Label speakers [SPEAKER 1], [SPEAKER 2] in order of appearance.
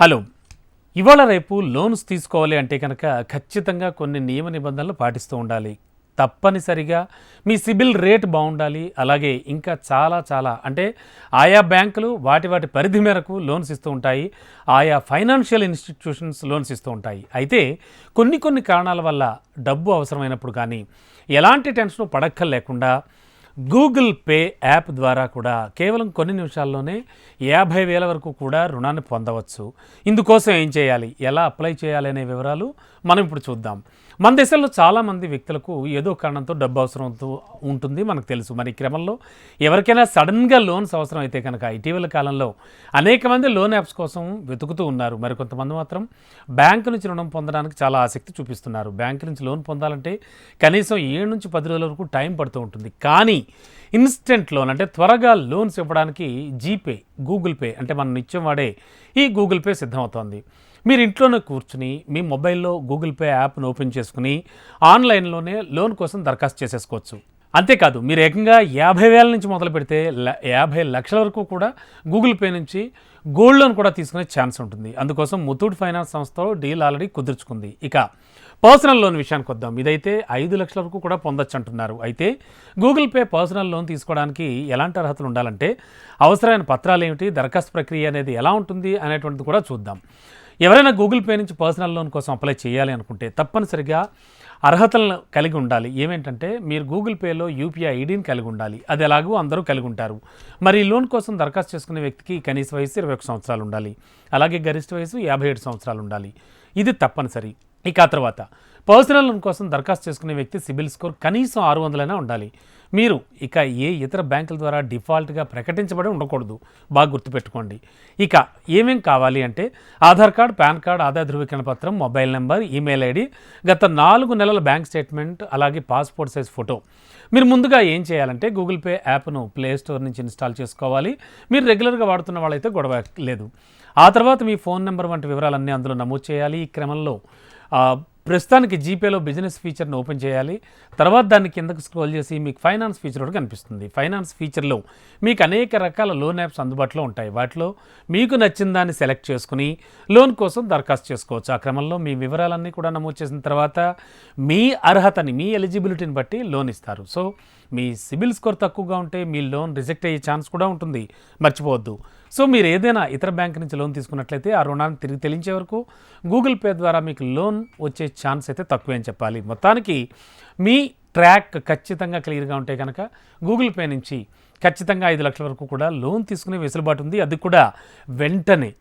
[SPEAKER 1] Hello. ఇవాళ రేపు loans తీసుకోవాలి అంటే కనుక ఖచ్చితంగా కొన్ని నియమ నిబంధనలు పాటిస్తూ ఉండాలి. తప్పనిసరిగా మీ సిబిల్ రేట్ బాగుండాలి. అలాగే ఇంకా చాలా చాలా అంటే ఆయా బ్యాంకులు వాటి వాటి పరిధి మేరకు లోన్స్ ఇస్తూ ఉంటాయి. ఆయా ఫైనాన్షియల్ ఇన్స్టిట్యూషన్స్ లోన్స్ ఇస్తూ ఉంటాయి. అయితే కొన్ని కొన్ని కారణాల వల్ల డబ్బు అవసరమైనప్పుడు కానీ ఎలాంటి టెన్షన్ పడక్కర్ లేకుండా గూగుల్ పే యాప్ ద్వారా కూడా కేవలం కొన్ని నిమిషాల్లోనే యాభై వేల వరకు కూడా రుణాన్ని పొందవచ్చు. ఇందుకోసం ఏం చేయాలి? ఎలా అప్లై చేయాలి అనే వివరాలు మనం ఇప్పుడు చూద్దాం. మన దేశంలో చాలామంది వ్యక్తులకు ఏదో కారణంతో డబ్బు అవసరం ఉంటుంది మనకు తెలుసు. మరి ఈ క్రమంలో ఎవరికైనా సడన్గా లోన్స్ అవసరం అయితే కనుక ఇటీవల కాలంలో అనేక మంది లోన్ యాప్స్ కోసం వెతుకుతూ ఉన్నారు. మరి కొంతమంది మాత్రం బ్యాంకు నుంచి రుణం పొందడానికి చాలా ఆసక్తి చూపిస్తున్నారు. బ్యాంకు నుంచి లోన్ పొందాలంటే కనీసం ఏడు నుంచి పది రోజుల వరకు టైం పడుతూ ఉంటుంది. కానీ ఇన్స్టెంట్ లోన్ అంటే త్వరగా లోన్స్ ఇవ్వడానికి జీపే గూగుల్ పే అంటే మనం నిత్యం వాడే ఈ గూగుల్ పే సిద్ధమవుతోంది. మీరు ఇంట్లోనే కూర్చుని మీ మొబైల్లో గూగుల్ పే యాప్ను ఓపెన్ చేసుకుని ఆన్లైన్లోనే లోన్ కోసం దరఖాస్తు చేసేసుకోవచ్చు. అంతేకాదు మీరు ఏకంగా యాభై వేల నుంచి మొదలు పెడితే యాభై లక్షల వరకు కూడా గూగుల్ పే నుంచి గోల్డ్ లోన్ కూడా తీసుకునే ఛాన్స్ ఉంటుంది. అందుకోసం ముతూట్ ఫైనాన్స్ సంస్థతో డీల్ ఆల్రెడీ కుదుర్చుకుంది. ఇక పర్సనల్ లోన్ విషయానికి వద్దాం. ఇదైతే ఐదు లక్షల వరకు కూడా పొందొచ్చు అంటున్నారు. అయితే గూగుల్ పే పర్సనల్ లోన్ తీసుకోవడానికి ఎలాంటి అర్హతలు ఉండాలంటే అవసరమైన పత్రాలు ఏమిటి దరఖాస్తు ప్రక్రియ అనేది ఎలా ఉంటుంది అనేటువంటిది కూడా చూద్దాం. ఎవరైనా గూగుల్ పే నుంచి పర్సనల్ లోన్ కోసం అప్లై చేయాలి అనుకుంటే తప్పనిసరిగా అర్హతలను కలిగి ఉండాలి. ఏమేంటంటే మీరు గూగుల్ పేలో యూపీఐ ఐడిని కలిగి ఉండాలి. అది ఎలాగో అందరూ కలిగి ఉంటారు. మరి లోన్ కోసం దరఖాస్తు చేసుకునే వ్యక్తికి కనీస వయసు ఇరవై ఒక సంవత్సరాలు ఉండాలి. అలాగే గరిష్ట వయసు యాభై ఏడు సంవత్సరాలు ఉండాలి. ఇది తప్పనిసరి. ఇక ఆ తర్వాత పర్సనల్ లోన్ కోసం దరఖాస్తు చేసుకునే వ్యక్తి సిబిల్ స్కోర్ కనీసం ఆరు వందలైనా ఉండాలి. మీరు ఇక ఏ ఇతర బ్యాంకుల ద్వారా డిఫాల్ట్గా ప్రకటించబడి ఉండకూడదు. బాగా గుర్తుపెట్టుకోండి. ఇక ఏమేం కావాలి అంటే ఆధార్ కార్డ్ పాన్ కార్డ్ ఆదాయ ధృవీకరణ పత్రం మొబైల్ నెంబర్ ఈమెయిల్ ఐడి గత నాలుగు నెలల బ్యాంక్ స్టేట్మెంట్ అలాగే పాస్పోర్ట్ సైజ్ ఫోటో. మీరు ముందుగా ఏం చేయాలంటే గూగుల్ పే యాప్ను ప్లే స్టోర్ నుంచి ఇన్స్టాల్ చేసుకోవాలి. మీరు రెగ్యులర్గా వాడుతున్న వాళ్ళైతే గొడవ లేదు. ఆ తర్వాత మీ ఫోన్ నెంబర్ వంటి వివరాలన్నీ అందులో నమోదు చేయాలి. ఈ క్రమంలో ప్రస్తుతానికి జీపేలో బిజినెస్ ఫీచర్ని ఓపెన్ చేయాలి. తర్వాత దాన్ని కిందకు స్క్రోల్ చేసి మీకు ఫైనాన్స్ ఫీచర్ కూడా కనిపిస్తుంది. ఫైనాన్స్ ఫీచర్లో మీకు అనేక రకాల లోన్ యాప్స్ అందుబాటులో ఉంటాయి. వాటిలో మీకు నచ్చిన దాన్ని సెలెక్ట్ చేసుకుని లోన్ కోసం దరఖాస్తు చేసుకోవచ్చు. ఆ క్రమంలో మీ వివరాలన్నీ కూడా నమోదు చేసిన తర్వాత మీ అర్హతని మీ ఎలిజిబిలిటీని బట్టి లోన్ ఇస్తారు. సో మీ సిబిల్ స్కోర్ తక్కువగా ఉంటే మీ లోన్ రిజెక్ట్ అయ్యే ఛాన్స్ కూడా ఉంటుంది. మర్చిపోవద్దు. సో మీరు ఏదైనా ఇతర బ్యాంక్ నుంచి లోన్ తీసుకున్నట్లయితే ఆ రుణాన్ని తిరిగి తెలించే వరకు గూగుల్ పే ద్వారా మీకు లోన్ వచ్చే ఛాన్స్ అయితే తక్కువే అని చెప్పాలి. మొత్తానికి మీ ట్రాక్ ఖచ్చితంగా క్లియర్గా ఉంటే కనుక గూగుల్ పే నుంచి ఖచ్చితంగా ఐదు లక్షల వరకు కూడా లోన్ తీసుకునే వెసులుబాటు ఉంది. అది కూడా వెంటనే.